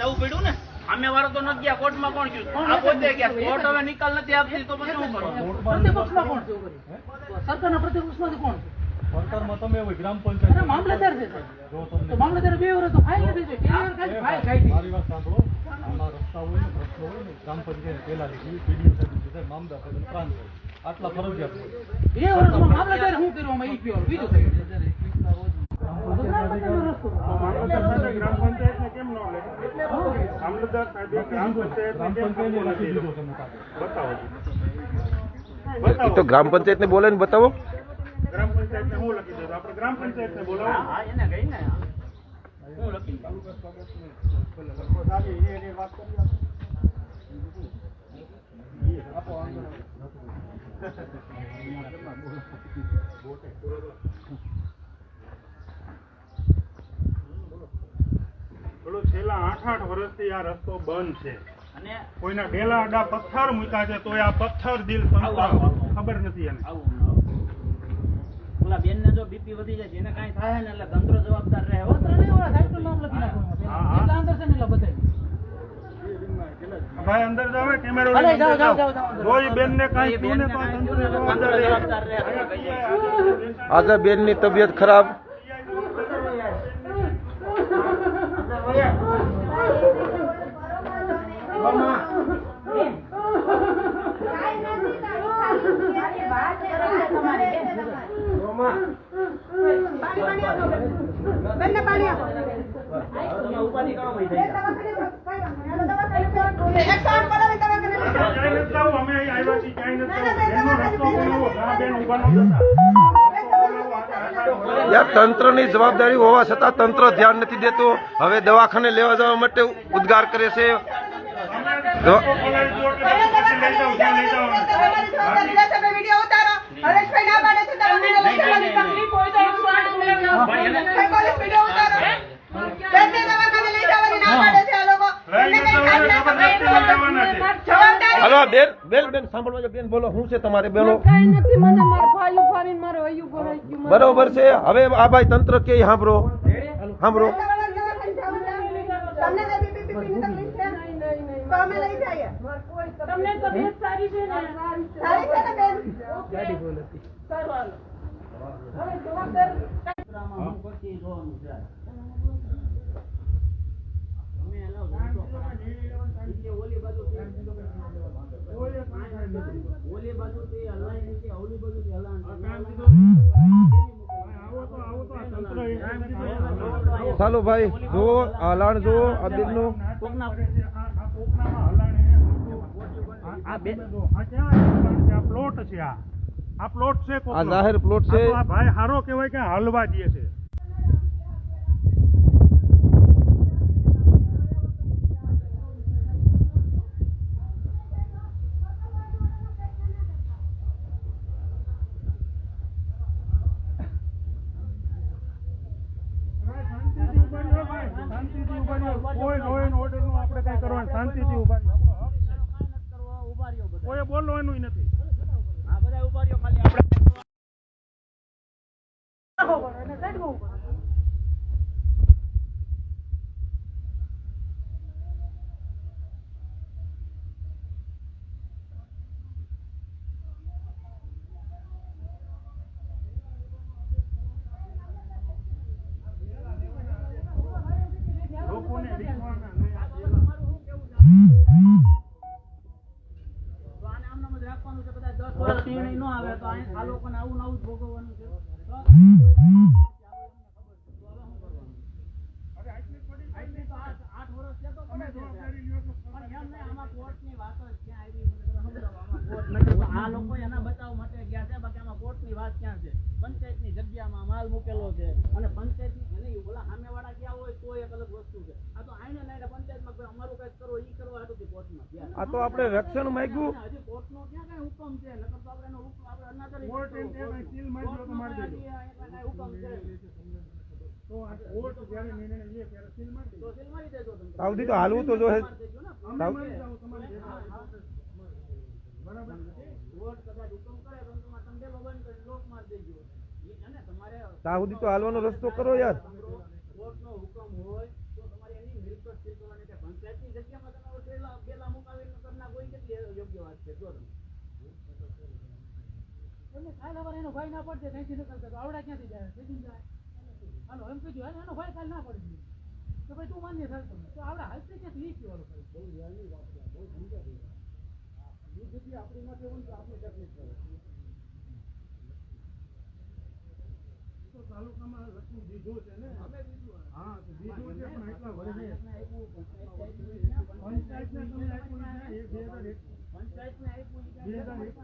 જવું પડ્યું ને? અમે વાળો તો નથી ગયા કોર્ટમાં કોણ ગયું? આ પોતે ગયા. કોર્ટ હવે નિકાલ નથી આપતી તો પછી શું કરવાનું? પ્રતિપક્ષમાં કોણ કરી? સરકારના પ્રતિપક્ષમાંથી કોણ સરકારમાં તમે હોય ગ્રામ પંચાયત મામલતદાર છે તો. તમને બે વર્ષ તો ફાઇલ નથી થઈ. બે વર્ષ ખાલી ફાઇલ ખાઈ મારી વાત સાંભળો. આમાં રસ્તા હોય ને પ્રશ્નો હોય ને ગ્રામ પંચાયત પહેલા લીધી પીડીઓ સાહેબ લીધી મામદાર સાહેબ પ્રાંત સાહેબ. આટલા ફરજિયાત હોય. બે વર્ષમાં મામલતદારે શું કર્યું? આમાં ઈ કયો. બીજું ગ્રામ પંચાયતનો ગ્રામ પંચાયતને કેમ ન લે મામલતદાર સાહેબે ગ્રામ ગ્રામ પંચાયતને કેમ પંચાયતને આપવો લખી નથી દીધો તમે કાગળ. બતાવો એ તો ગ્રામ પંચાયતને બોલે ને બતાવો ગ્રામ પંચાયતને હું લખી દઉં આપણે ગ્રામ પંચાયતને બોલાવો હા એને ગઈ ને હું લખી દઉં. થોડું આઠ વર્ષથી આ રસ્તો બંધ છે અને કોઈના ઢેલા અડા પથ્થર મૂક્યા છે તો આ પથ્થર દિલ તંત્ર ખબર નથી એને. ઓલા બેન ને જો બીપી વધી જાય એને કાંઈ થાય ને એટલે તંત્ર જવાબદાર રહે હો. તને નહીં હોય, સાહેબનું નામ લખી નાખો એમાં. હા, હા. એટલા અંદર છે ને એટલા બધાય. ભાઈ અંદર જાવે કેમેરો અરે, લઈને જાઓ, અંદર જાઓ, જાઓ. જાઓ, જાઓ. જો ઈ બેનને એ કાંઈ થયું બેનને ને તો કાંઈ થયું ને તો તંત્ર જવાબદાર રહે. આજે બેનની તબિયત ખરાબ બંને પાણી આપો તમે ઉપાધિ કરો ભાઈ થઈ જાય. એકસો આઠ બોલાવી દવાખાને લઈ જાઓ. ક્યાંય નથી જવું. અમે અહીં આવ્યા છીએ, ક્યાંય નથી જવું. બેનનો રસ્તો બોલાવો. ઘણા બેન ઊભા ન થતા. યાર તંત્રની જવાબદારી હોવા છતાં તંત્ર ધ્યાન નથી દેતું. હવે દવાખાને લેવા જવા માટે ઉદ્ગાર કરે છે. અમે હાલો બેન બેન બેન સાંભળવા બેન બોલો શું છે તમારે બેનો. બરોબર છે હવે આ ભાઈ તંત્ર કે સાંભળો. સાંભળો. દવાખાને જવાનું ઓલી હલાય નીચે ઓલી હલાય. ચાલો ભાઈ જુઓ હલાણ લાણ જુઓ છે? આ પ્લોટ છે આ આ પ્લોટ છે આ જાહેર પ્લોટ છે. ભાઈ હારો કેવાય કે હલવા દે છે શાંતિથી ઊભા રહ્યો ભાઈ. શાંતિથી ઊભા રહ્યો. કોઈ law and order નું આપણે કાંઈ કરવાનું શાંતિથી ઊભા રહ્યો. આપણો હક છે. કાંઈ નથી કરવા, કોઈએ બોલવાનું નથી. આ બધા ઉપાડ્યો ખાલી આપણે મૂકેલો છે. અને પંચાયતની એને ઓલા સામેવાળા ગયા હોય તો એક અલગ વસ્તુ છે. આ તો આઈને નાઈને પંચાયતમાં કોઈ અમારું કંઈક કરો ઈ કરવા હાટુથી કોર્ટમાં આ તો આપણે રક્ષણ માંગ્યું. હજી કોર્ટનો ક્યાં કઈ હુકમ છે? નકર તો આપણે એનો હુકમ આપણે અનાદર કોર્ટ એમ કે ભાઈ સીલ મારી દો તો મારી દેજો. હુકમ છે. તો આ કોર્ટ જ્યારે નિર્ણય લે ત્યારે સીલ મારી દેજો. તો સીલ મારી દેજો તમે. સાવધી તો હાલવું તો જોઈએ. મારી દેજો ને અમે સાવ- મારી જાઓ તમારી દેજો. બરાબર? કોર્ટ કદાચ હુકમ કરે તો તમે બંધ લોક માર દેજો. છે તમારે તો હાલવાનો રસ્તો કરો યાર. હુકમ હોય તો તમારે એની મિલકત કે એ ભાઈ ના પડશે ત્યાંથી નીકળતા આવડા ક્યાંથી જાય? સેટિંગ જાય. હાલો એમ કીધું હાલો એનો ભાઈ કાલ ના પડી. તો ભાઈ તું માન્ય થાય તો આવડા હાલશે ક્યાંથી કયો ભાઈ? બહુ વહેલી વાત છે બહુ સમજ્યા એ આપણી માટે તો આપણે તકલીફ પડે તાલુકામાં લખવું દીધું છે ને? હા તો દીધું છે પણ એટલા વર્ષે પંચાયતને તમે આપ્યું છે બે હજાર એક પંચાયતને આપ્યું બે હજાર એક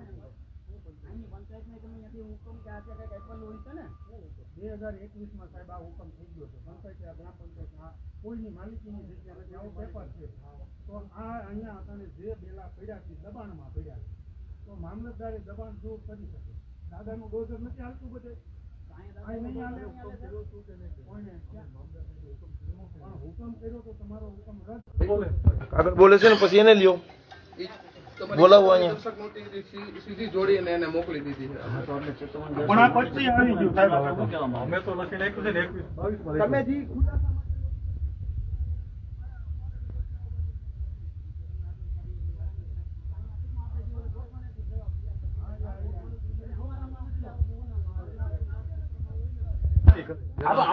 બે હજાર એકવીસમાં સાહેબ આ હુકમ થઈ ગયો છે. પંચાયત આ ગ્રામ પંચાયત કોઈની માલિકીની જગ્યા નથી. આવો પેપર છે. તો આ અહીંયા આપણને જે બેલા પડ્યા છે દબાણમાં પડ્યા છે. તો મામલતદારે દબાણ દૂર કરી શકે. દાદાનું ડોઝર નથી હાલતું બધે. આગળ બોલે છે ને પછી એને લ્યો. બોલાવો અહીંયા. સીધી જોડીને એને મોકલી દીધી છે પણ આ પછી આવી ગયું સાહેબ. અમે તો લખીને એકવીસ તમે જે આ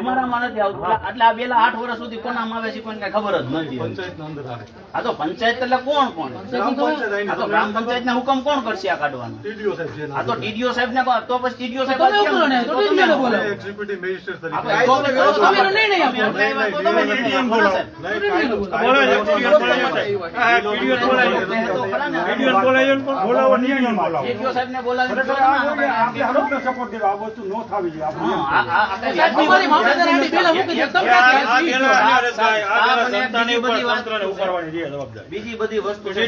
અમારામાં નથી આવતું. એટલે આ બેલા આઠ વર્ષ સુધી કોનામાં આવે છે કોઈને ખબર જ નથી પંચાયતના અંદર આવે. આ તો પંચાયત એટલે કોણ કોણ? ગ્રામ પંચાયત આવીને આ તો ગ્રામ પંચાયત ના હુકમ કોણ કરશે આ કાઢવાનો? આ તો ટીડીઓ સાહેબ ને તો પછી ટીડીઓ સાહેબ બોલાવો બીજી બધી વસ્તુ છે.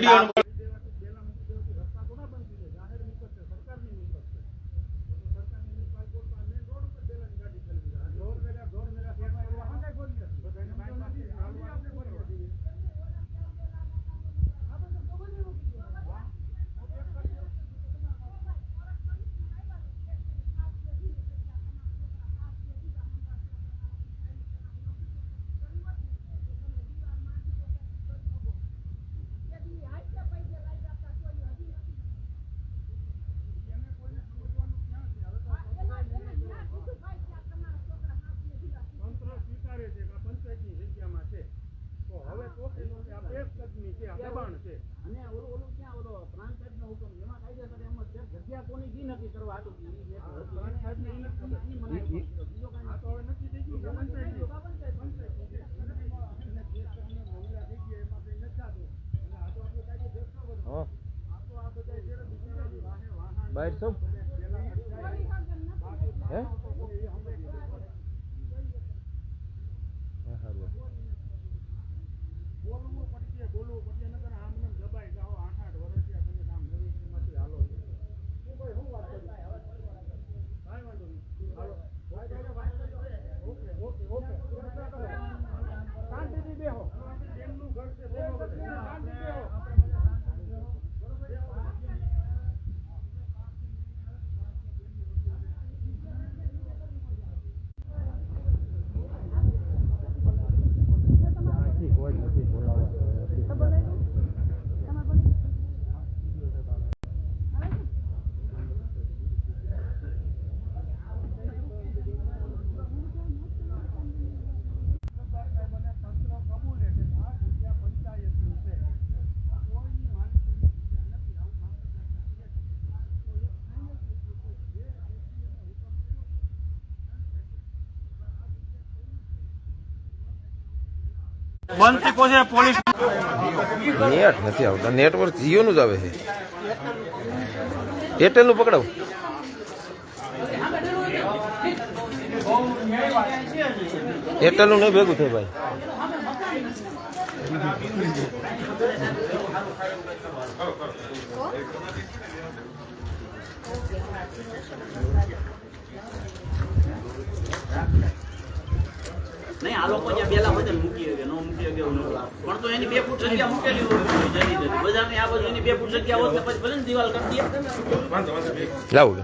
તંત્ર સ્વીકારે છે કે આ પંચાયતની જગ્યામાં છે તો હવે તો કે નો કે આ બે કદમી છે આ દબાણ છે અને ઓલું ઓલું ક્યાં ઓલો પ્રાંત સાહેબનો હુકમ એમાં કાયદેસર એમ જ છે જગ્યા કોની કી નક્કી કરવા હતું ઈ એક હતી. પ્રાંત સાહેબને ઈ નથી ખબર. ઈ મને ખબર છે. બીજો કાંઈ આ તો હવે નક્કી થઈ ગયું કે પંચાયતની. પંચાયતની છે. અને એમાં જે કારણે મહિલા થઈ ગયા એમાં કંઈ નથી થતું. એટલે આ તો આપણે કાયદો દેખાવ જ હોય. આ તો આ બધા છે ને બિચારા વાહે વાહન બહાર સૌ હે બોલવું પડશે બોલવું પડશે નકર આમ ને આમ દબાઈ જાઓ આઠ આઠ વર્ષ થયા તમે આમ નવી માંથી હાલો છો. શું ભાઈ શું વાત કરી? કાંઈ વાંધો નહીં. હાલો. Okay, okay, okay. શાંતિથી બેહો. એમનું ઘર છે, બોલો બધે. શાંતિથી બેહો. સરદાર સાહેબને તંત્ર કબૂલે છે કે આ જગ્યા પંચાયતની છે. આ કોઈની માલિકીની જગ્યા નથી. આવું મામલતદાર કહે છે. તો એ final થઈ ગયું કે જે વ્યક્તિએ હુકમ કર્યો નેટ નથી આવતા. નેટવર્ક જીઓ નું જ આવે છે. એરટેલનું પકડાવ. એરટેલનું નહીં ભેગું થાય ભાઈ. નહીં આ લોકો જ્યાં પેલા હોય મૂકી શકે, નો મૂકી શકે એવું પણ તો એની બે ફૂટ જગ્યા મૂકેલી હોય જતી જતી. બજારની આ બાજુ એની બે ફૂટ જગ્યા હોય પછી ભલે ને દિવાલ કરી દે. લાવું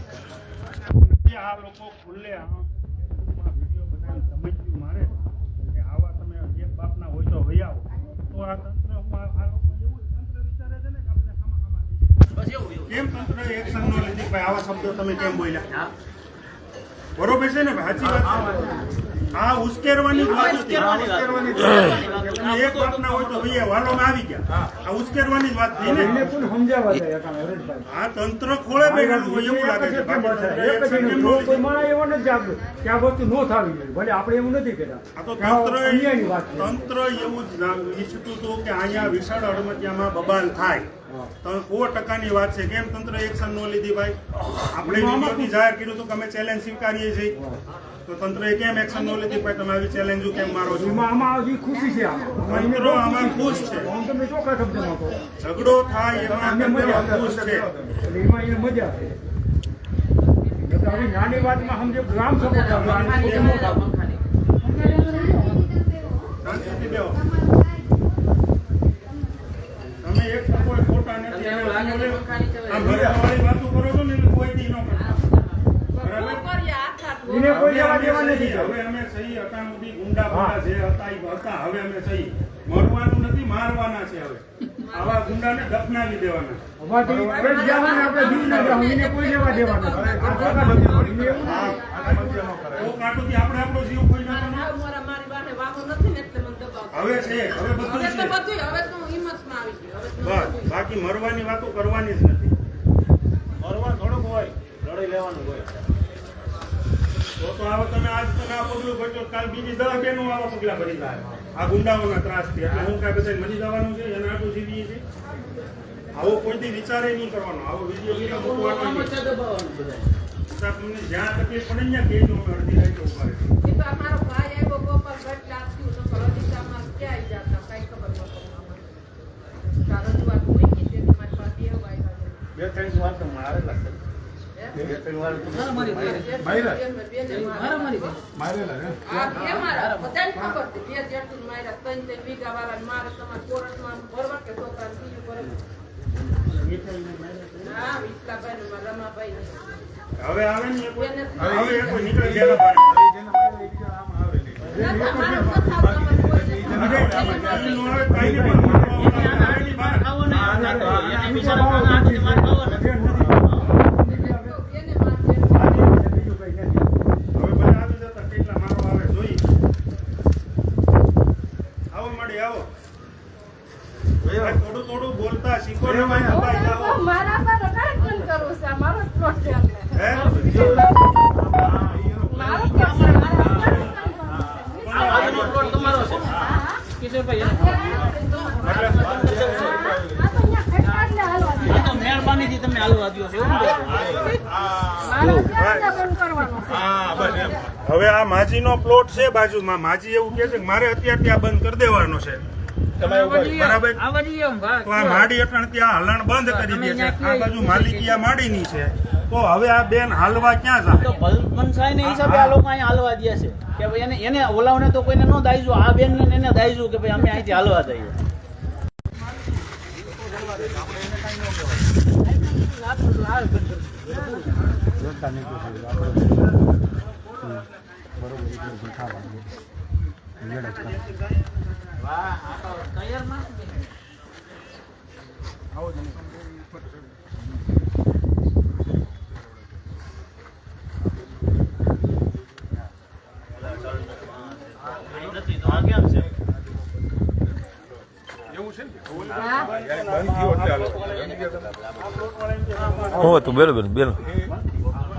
આ લોકો ખુલ્લે આમ વીડિયો બનાવી સમજ્યું મારે કે આવા તમે એક બાપના હોય તો વહી તો તો આ તંત્ર આ આ લોકો એવું તંત્ર વિચારે છે ને કે આપણે ખામા ખામા થઈ બસ એવું એવું. કેમ તંત્ર એક્શન નો લીધી આવા શબ્દો તમે કેમ બોલ્યા? હા. બરોબર છે ને સાચી વાત આ ઉશ્કેરવાની એક વાત ના હોય તો ભાઈ વાલોમાં આવી ગયા. આ ઉશ્કેરવાની જ વાત થઈ ને? આ તંત્ર ખોળે બેઠેલું હોય એવું લાગે છે. ન? આ તો તંત્ર તંત્ર એવું જ ઈચ્છતું હતું કે અહીંયા વિશાળ અડમતિયામાં બબાલ થાય. સો ટકાની વાત છે. કેમ તંત્ર એક્શન ન લીધી ભાઈ? આપણે વિડીયોથી જાહેર કર્યું હતું કે અમે ચેલેન્જ સ્વીકારીએ છીએ. તો તંત્રએ કેમ એક્શન ન લીધી? ભાઈ તમે આવી ચેલેન્જ કેમ મારો છો? આમાં ખુશ છે ઝઘડો થાય એમાં ખુશ છે. નાની વાતમાં ગ્રામ સભા. તમે એક છે છો મરવાનું નથી મારવાના છે હવે આવા ગુંડાને દફનાવી દેવાના આપણે ના આપણે જીવ કોઈ ના. હવે છે હવે બધું છે. બસ બાકી મરવાની વાતો કરવાની જ નથી. મરવા થોડુંક હોય લડાઈ લેવાનું હોય. તો તો હવે તમે આજ તમે આ પગલું ભરજો કાલ બીજી દસ બેનો આવા પગલા ભરી જાય આ ગુંડાઓના ત્રાસથી. એટલે હું કાંઈ બધા મરી જવાનું છે એના આટલું જીવીએ છે આવો કોઈ દી વિચારે નહીં કરવાનો. આવો વીડિયો વીડિયો મૂકવાનો તમને જ્યાં તકલીફ પડે ને ત્યાં કેજો અડધી રાતે ઊભા રહીશું. બે ત્રણ વાર તો મારેલા છે. બે ત્રણ વાર વાળા મારે તમારે થઈ. મારેલા? ને? હવે આવે ને એ રમાભાઈ હવે એ કોઈ નીકળી ગયા એને બિચારાને હાથથી માર ખાવો ને. હવે બધા આવી જતા કેટલા મારો આવે જોઈ આવો મળી આવો ભાઈ, થોડું થોડું બોલતા શીખો ને ભાઈ દબાઈ જાઓ. મારા પર કાંઈ પણ કરવું છે મારો જ પ્લોટ છે એટલે. હે? મારો જ પ્લોટ છે મારા પર કાંઈ પણ કરવું આ બાજુનો પ્લોટ તમારો છે. કિશોરભાઈ, એનો. છે. આ તો અહીંયા ખેતર એટલે હાલવા દે. આ તો મહેરબાનીથી તમે હાલવા દ્યો છો એવું બોલો. મારો ત્યાં બંધ કરવાનો છે. હવે આ માજીનો પ્લોટ છે બાજુમાં માજી એવું કે છે કે મારે અત્યારે ત્યાં બંધ કરી દેવાનો છે. બરાબર? તો આ માડી અટણ ત્યાં હલણ બંધ કરી દે છે. આ બાજુ માલિકી આ માડીની છે. તો હવે આ બેન હાલવા ક્યાં તો જાય? ભલ હિસાબે આ લોકો અહીંયા હાલવા દે છે. કે ભાઈ એને એને ઓલાવને તો કોઈને ન દાઈજો આ બેન ને એને દાઈજો કે ભાઈ અમે અહીંથી હાલવા દઈએ. નથી તો આ કેમ છે હું હતું બેલો બેલો બેલો.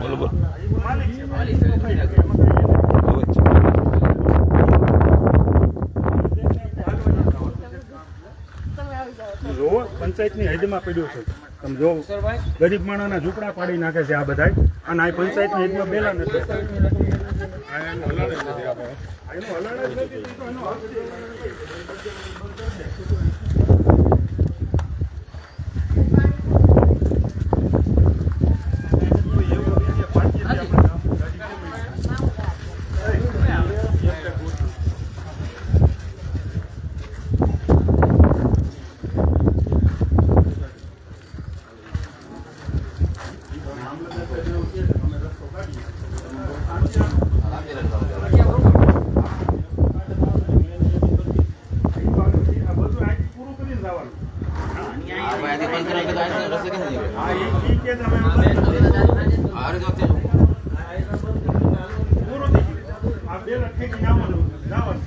બોલો બોલો જોવો પંચાયતની હદમાં પડ્યું છે. તમે જો ગરીબ માણસના ઝૂંપડા પાડી નાખે છે આ બધા અને આ પંચાયતની હદમાં બેલા નથી. આ બે લખી જવાનું જવાનું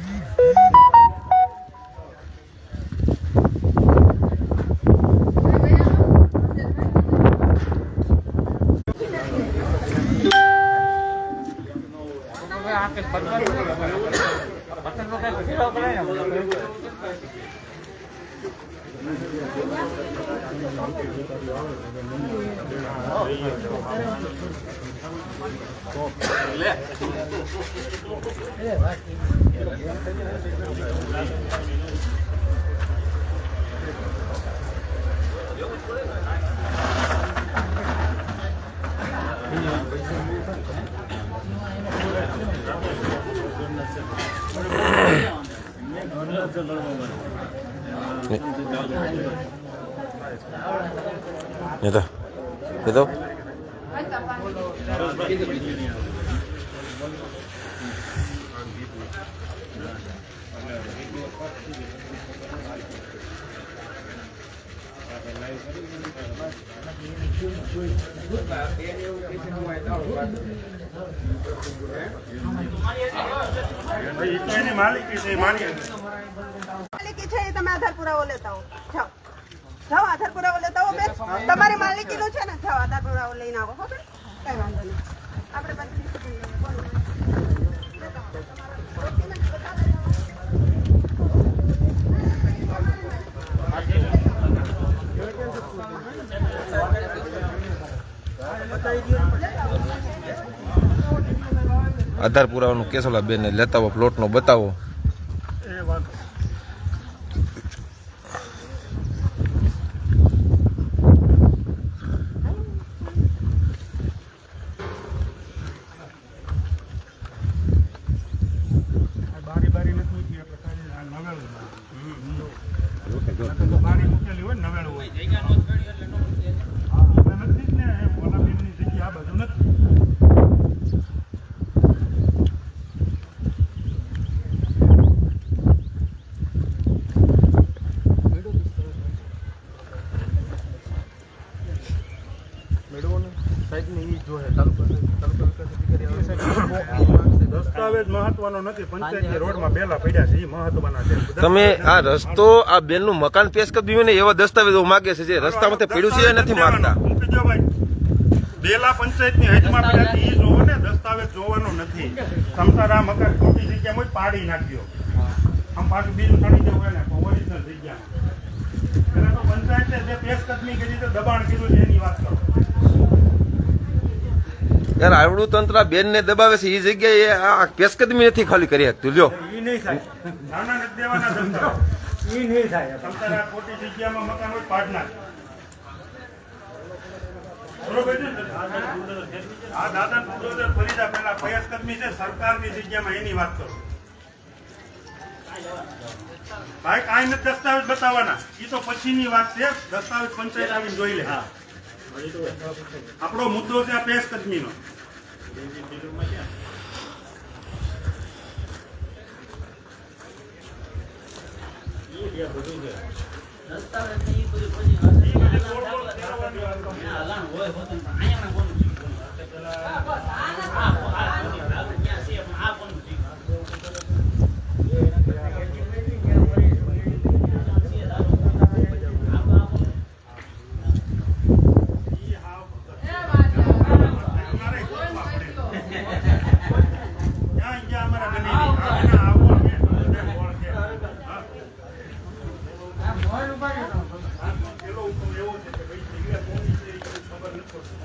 એ તો એ તો ભાઈ એ તો એની માલિકી છે એ માલિકી તમે આધાર પુરાવો લેતા હો જાઓ. જાઓ આધાર પુરાવો લેતા હો બેન. તમારી માલિકીનું છે ને? જાઓ આધાર પુરાવો લઈને આવો, હો બેન. કઈ વાંધો નહીં. આપણે discipline બોલો. આધાર પુરાવાનું કેસોલા બેને લેતા આવો પ્લોટનો બતાવો એ વાત આ બારી બારી નથી મૂકી આપણે ખાલી આ નવેલું બારી. બારી મૂકેલી હોય ને નવેલું હોય હા, આપણે નથી જ ને એ ઓલા બેનની જગ્યા આ બાજુ નથી દસ્તાવેજ મહત્વનો નથી. પંચાયતની રોડમાં બેલા પડ્યા છે એ મહત્વના છે. તમે આ રસ્તો આ બેલનું મકાન પેશ કરી દીધું ને એવા દસ્તાવેજો માગે છે જે રસ્તામાંથી પડ્યું છે એ નથી માંગતા. બેલા પંચાયતની હદમાં પડ્યા છે ઈ જોવો ને દસ્તાવેજ જોવાનો નથી. તમતાર આ મકાન ખોટી જગ્યામાં હોય પાડી નાખ્યો આમ પાછું બીજું ચડી જવું ને ઓરિજિનલ જગ્યામાં પેલા તો પંચાયતે જે પેશકદમી કરી તો દબાણ કર્યું છે એની વાત કરો. યાર આવડું તંત્ર આ બેનને દબાવે છે એ જગ્યાએ આ પેશકદમી નથી ખાલી કરી શકતું. છે સરકારની જગ્યામાં એની વાત કરો. ભાઈ કાંઈ નથી દસ્તાવેજ બતાવવાના. એ તો પછીની વાત છે. દસ્તાવેજ પંચાયત આવીને જોઈ લે. આપણો મુદ્દો છે આ પેશ કદમીનો. દસ્તાવેજ ને ઈ બધું પછી અહીંયા હલાણ હોય હોતું પણ અહીંયા ના કોનું શીખવું? આ કોનું? આ કોનું? આપણે ક્યાં છીએ પણ આ કોનું શીખવું? અમારે કોર્ટમાં પડે. ત્યાં ગયા અમારા બનેવી. આના આવો ને, બધા કોણ છે? હા. હા, પેલો હુકમ એવો છે કે ભાઈ જગ્યા કોની છે એ કોઈ ખબર નથી પડતી.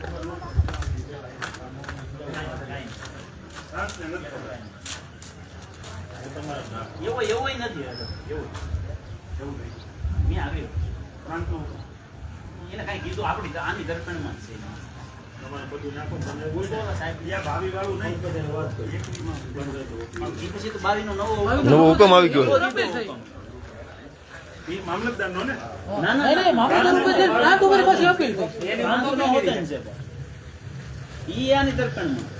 હા, ને નથી ખબર. એવો એવો નથી. એવું એવું મેં આવ્યો. પરંતુ એને કાંઈ કીધું આપણી આની દર્પણમાં જ છે. તમારે બધું નાખો તમે એવું છે. ત્યાં ભાવિ વાળું નહીં. એકવીમાં બંધ હતું. પછી તો બાવીનો નવો નવો હુકમ આવી ગયો. એ મામલતદારનો ને? ના ના નહીં, નહીં, મામલતદાર ઉપર તો મારી અપીલ થઈ. એની વાંધો ન હોતો ને સાહેબ. ઈ આની દર્પણમાં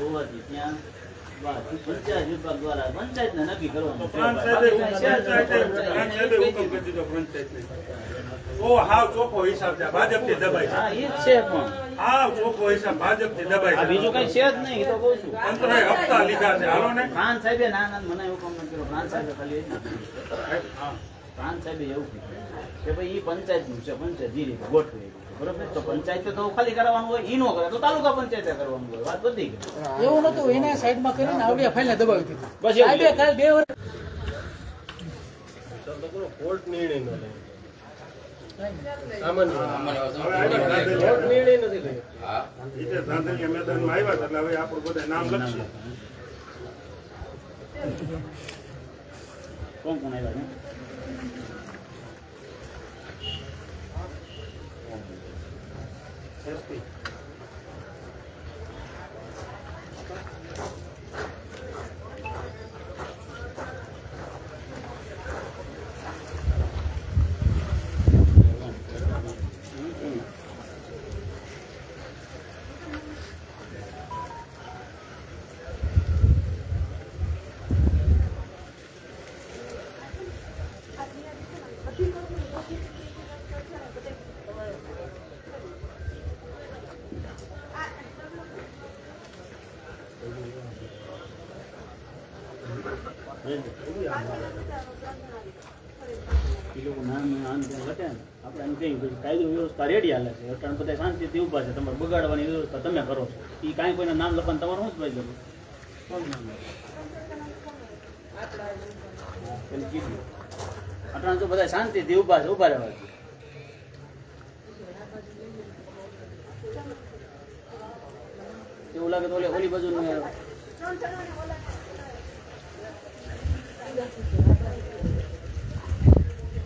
હોવાથી ત્યાં પંચાયત વિભાગ દ્વારા પંચાયતને નક્કી કરવાનું પંચાયતે. ઓ હાવ ચોખ્ખો હિસાબ છે. ભાજપથી દબાય હા, એ છે પણ. હાવ ચોખ્ખો હિસાબ ભાજપથી દબાય બીજું કઈ છે જ નહીં તો કહું છું. તંત્રએ હપ્તા લીધા છે. હાલો ને. સાહેબે ના ના મને એવું કમ કર્યો પ્રાંત સાહેબે ખાલી કીધું. સાહેબે એવું કીધું કે ભાઈ એ પંચાયતનું છે પંચાયત જે ગોઠવે. બરોબર? તો પંચાયતે તો ખાલી કરાવવાનું હોય ઈ નો કરે. તો તાલુકા પંચાયતે કરવાનું હોય. વાત બધી એવું નતું એને સાઈડમાં કરીને આવડિયા ફાઇલને દબાવી દીધી. બસ સાહેબે કાલ બે વર્ષ રીતે ધાંધલિયા મેદાનમાં આવ્યા હતા એટલે હવે આપણું બધા નામ લખશે. કોણ કોણ આવ્યા છે એસપી એ લોકો નાનું આમ તેમ ઘટે ને આપણે એમ કહીએ કે વ્યવસ્થા રેડી હાલે છે. અટાણે બધા શાંતિથી ઊભા છે. તમારે બગાડવાની વ્યવસ્થા તમે કરો છો. એ કાંઈ કોઈના નામ લખવાનું તમારું શું જ ભાઈ જરૂર કીધું. અટાણ તો બધા શાંતિથી ઊભા છે, ઊભા રહેવા છે એવું લાગે તો ઓલી ઓલી બાજુ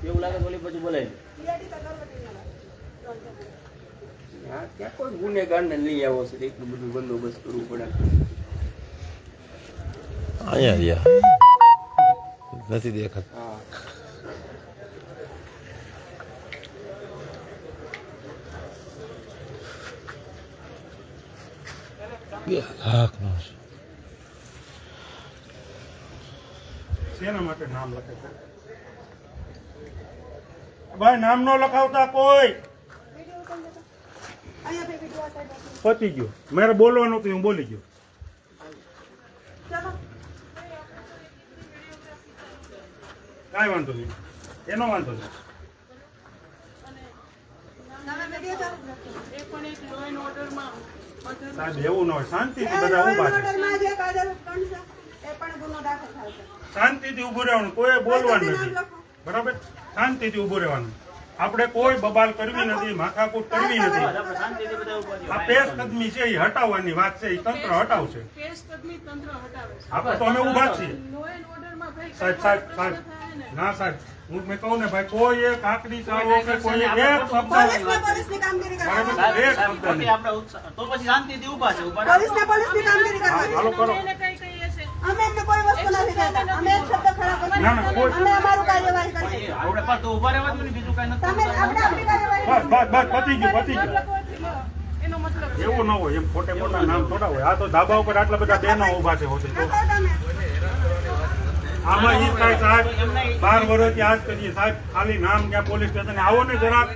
એવું લાગે તો ઓલી બાજુ બોલાય. ત્યાં કોઈ ગુનેગાર લઈ આવો છે એટલું બધું બંદોબસ્ત કરવું પડે. અહીંયા રહ્યા નથી દેખાતું. હા. બે લાખનો છે. શેના માટે નામ લખે ભાઈ નામ નો લખાવતા કોઈ અહીંયા ભેગી જોવા સાહેબ પતી ગયું. મારે બોલવાનું હતું હું બોલી ગયો. કઈ વાંધો નહીં. એનો વાંધો નહીં. સાહેબ એવું ન હોય. શાંતિથી બધા ઊભા છે. શાંતિથી ઊભું રહેવાનું. કોઈ બોલવાનું નથી. બરાબર? શાંતિથી ઊભું રહેવાનું. આપણે કોઈ બબાલ કરવી નથી માથાકૂટ કરવી નથી. આ પેશ કદમી છે એ હટાવવાની વાત છે એ તંત્ર હટાવશે. આપણે તો અમે ઊભા છીએ. સાહેબ સાહેબ સાહેબ. ના? સાહેબ. હું મેં કહું ને ભાઈ કોઈ એક આકરી ચાલો કે કોઈ એક શબ્દ એક તો પછી શાંતિથી છે હાલો કરો અમે એમને કોઈ વસ્તુ નથી કહેતા. અમે એક શબ્દ ખરાબ અમે અમારું કાર્યવાહી કરીએ આપણે પર તો ઊભા રહેવા દો ને, બીજું કાંઈ નથી. તમે આપણે આપણી કાર્યવાહી બસ બસ બસ પતી ગયું પતી ગયું. એવું ન હોય એમ ખોટે મોટા નામ થોડા હોય. આ તો ધાબા ઉપર આટલા બધા બહેનો ઊભા છે હોતે તો. આમાં ઈ કઈ સાહેબ બાર વર્ષથી આજ કરીએ. સાહેબ ખાલી નામ ક્યાં પોલીસ સ્ટેશન? આવો ને જરાક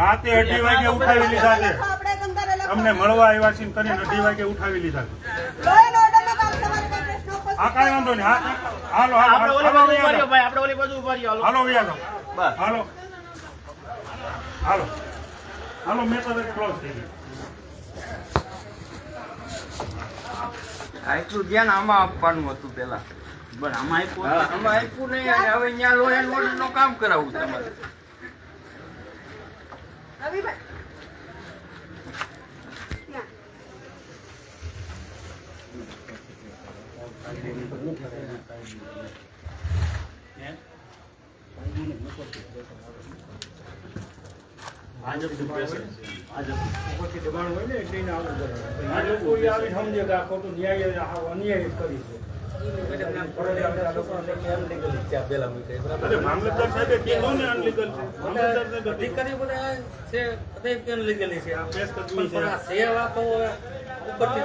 રાતે અઢી વાગે ઉઠાવી લીધા છે. અમને મળવા આવ્યા છીએ કરીને અઢી વાગે ઉઠાવી લીધા છે. આ કાંઈ વાંધો નહીં. હા હાલો હાલો આપણે ઓલી હાલો બાજુ ઊભા રહ્યો ભાઈ આપણે ઓલી બાજુ ઊભા રહ્યો હાલો. હાલો વ્યા બસ. હાલો. હાલો. હાલો મેં તો ક્લોઝ થઈ ગયું. આટલું ધ્યાન આમાં આપવાનું હતું પેલા બસ આમાં આપ્યું હા, આમાં આપ્યું નહીં અને હવે ત્યાં લોહી ઓર્ડરનું કામ કરાવવું તમારે રવિભાઈ ત્યાં. ઉપરથી સમજે કે આ ખોટું ન્યાય અન્યાય કરી છે. મામલતદાર સાહેબે કીધું ને અનલીગલ છે મામલતદાર સાહેબે અધિકારી બધા છે આ પ્રેસ ઉપરથી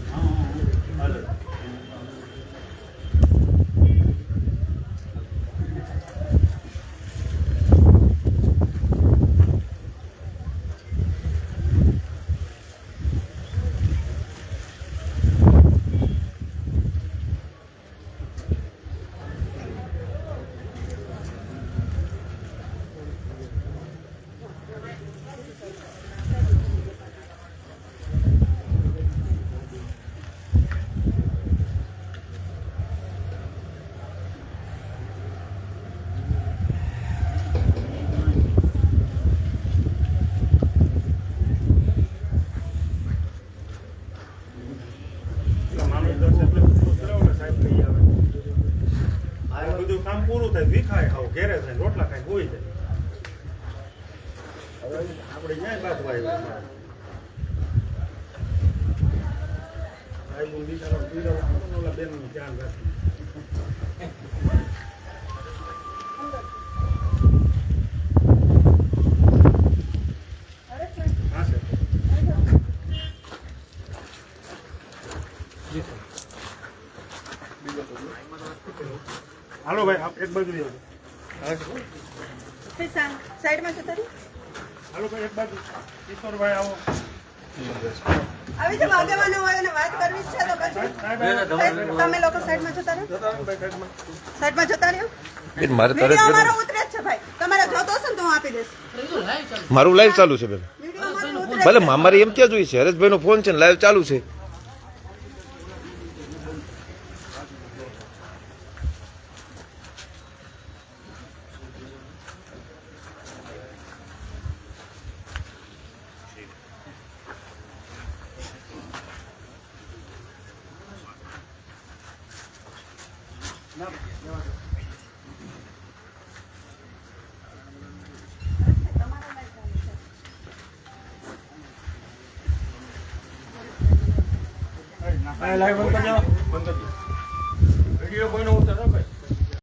Other. વિખાય ખાવ ઘેરે થાય, રોટલા ખાય ગોઈ જાય. આપણે ક્યાંય બાજુ આવ્યું બેનનું ધ્યાન રાખી હા સર હાલો ભાઈ આપ એક બાજુ સાઈડમાં જતા રહો. હાલો ભાઈ એક બાજુ. ઈશ્વરભાઈ આવો. આવી જાઓ આગેવાનો હોય અને વાત કરવી છે તો પછી સાહેબ આવો. સાહેબ, તમે લોકો સાઈડમાં જતા રહો. સાઈડમાં. જતા રહ્યો? બેન મારે તારે અમારો ઉતરે છે ભાઈ. તમારે જોતો હશે તો હું આપી દઈશ. મારું લાઈવ ચાલુ છે બેન. ભલે મારી એમ ક્યાં જોઈ છે? હરેશભાઈ નો ફોન છે ને લાઈવ ચાલુ છે.